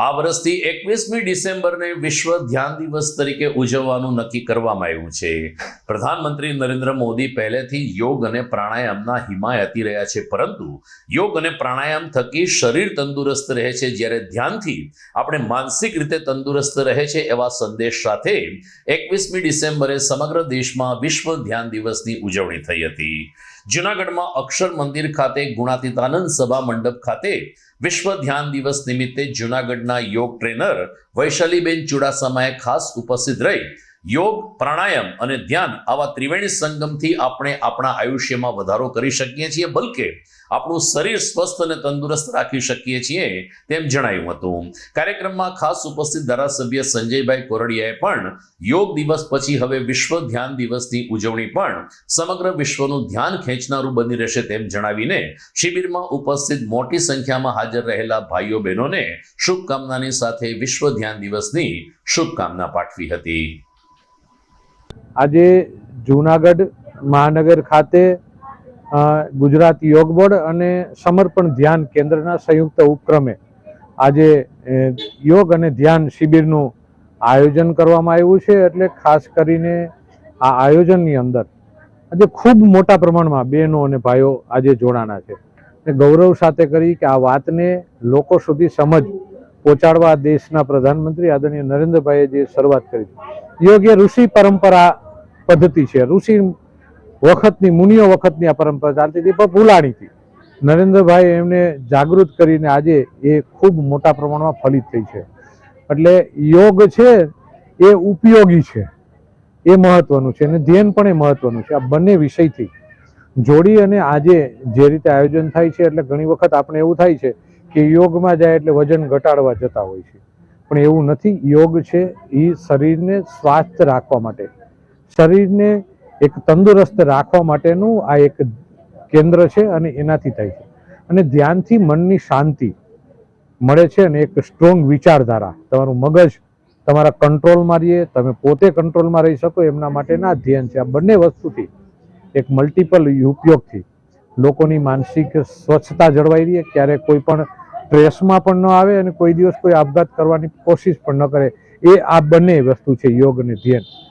આ વર્ષથી એકવીસમી ડિસેમ્બરને વિશ્વ ધ્યાન દિવસ તરીકે ઉજવવાનું નક્કી કરવામાં આવ્યું છે. પ્રધાનમંત્રી નરેન્દ્ર મોદી પહેલેથી યોગ અને પ્રાણાયામના હિમાયતી રહ્યા છે, પરંતુ યોગ અને પ્રાણાયામ થકી શરીર તંદુરસ્ત રહે છે. જ્યારે ધ્યાનથી આપણે માનસિક રીતે તંદુરસ્ત રહે છે એવા સંદેશ સાથે એકવીસમી ડિસેમ્બરે સમગ્ર દેશમાં વિશ્વ ધ્યાન દિવસની ઉજવણી થઈ હતી. જૂનાગઢમાં અક્ષર મંદિર ખાતે ગુણાતીતાનંદ સભા મંડપ ખાતે વિશ્વ ધ્યાન દિવસ નિમિત્તે જૂનાગઢના યોગ ટ્રેનર વૈશાલીબેન ચુડાસમાએ ખાસ ઉપસ્થિત રહી યોગ, પ્રાણાયામ અને ધ્યાન આવા ત્રિવેણી સંગમથી આપણે આપણા આયુષ્યમાં વધારો કરી શકીએ છીએ, બલકે આપણું શરીર સ્વસ્થ અને તંદુરસ્ત રાખી શકીએ છીએ તેમ જણાવ્યું હતું. કાર્યક્રમમાં ખાસ ઉપસ્થિત ધારાસભ્ય સંજયભાઈ કોરડિયાએ પણ યોગ દિવસ પછી હવે વિશ્વ ધ્યાન દિવસની ઉજવણી પણ સમગ્ર વિશ્વનું ધ્યાન ખેંચનારું બની રહેશે તેમ જણાવીને શિબિરમાં ઉપસ્થિત મોટી સંખ્યામાં હાજર રહેલા ભાઈઓ બહેનોને શુભકામનાની સાથે વિશ્વ ધ્યાન દિવસની શુભકામના પાઠવી હતી. આજે જૂનાગઢ મહાનગર ખાતે ગુજરાત યોગ બોર્ડ અને સમર્પણ ધ્યાન કેન્દ્રના સંયુક્ત ઉપક્રમે આજે યોગ અને ધ્યાન શિબિરનું આયોજન કરવામાં આવ્યું છે. એટલે ખાસ કરીને આ આયોજનની અંદર આજે ખૂબ મોટા પ્રમાણમાં બહેનો અને ભાઈઓ આજે જોડાણા છે. ગૌરવ સાથે કરી કે આ વાતને લોકો સુધી સમજ પહોંચાડવા દેશના પ્રધાનમંત્રી આદરણીય નરેન્દ્રભાઈએ જે શરૂઆત કરી યોગ એ ઋષિ પરંપરા પદ્ધતિ છે. ઋષિ વખતની, મુનિઓ વખતની આ પરંપરા ચાલતી હતી, પણ ભૂલાણી હતી. નરેન્દ્રભાઈ એમને જાગૃત કરીને આજે એ ખૂબ મોટા પ્રમાણમાં ફલિત થઈ છે. એટલે યોગ છે, એ ઉપયોગી છે. એ મહત્વનું છે અને ધ્યાન પણ એ મહત્વનું છે. આ બંને વિષયથી જોડી અને આજે જે રીતે આયોજન થાય છે, એટલે ઘણી વખત આપણે એવું થાય છે કે યોગમાં જાય એટલે વજન ઘટાડવા જતા હોય છે. પણ એવું નથી, યોગ છે એ શરીરને સ્વાસ્થ્ય રાખવા માટે. શરીરને એક તંદુરસ્ત રાખવા માટેનું આ એક કેન્દ્ર છે અને એનાથી થાય છે. અને ધ્યાનથી મનની શાંતિ મળે છે અને એક સ્ટ્રોંગ વિચારધારા. તમારું મગજ તમારા કંટ્રોલમાં રહીએ તમે પોતે કંટ્રોલમાં રહી શકો, એમના માટેના ધ્યાન છે. આ બંને વસ્તુથી એક મલ્ટિપલ ઉપયોગથી લોકોની માનસિક સ્વચ્છતા જળવાઈ રહે. ક્યારેક કોઈ પણ સ્ટ્રેસમાં પણ ન આવે અને કોઈ દિવસ કોઈ આપઘાત કરવાની કોશિશ પણ ન કરે. એ આ બંને વસ્તુ છે યોગ અને ધ્યાન.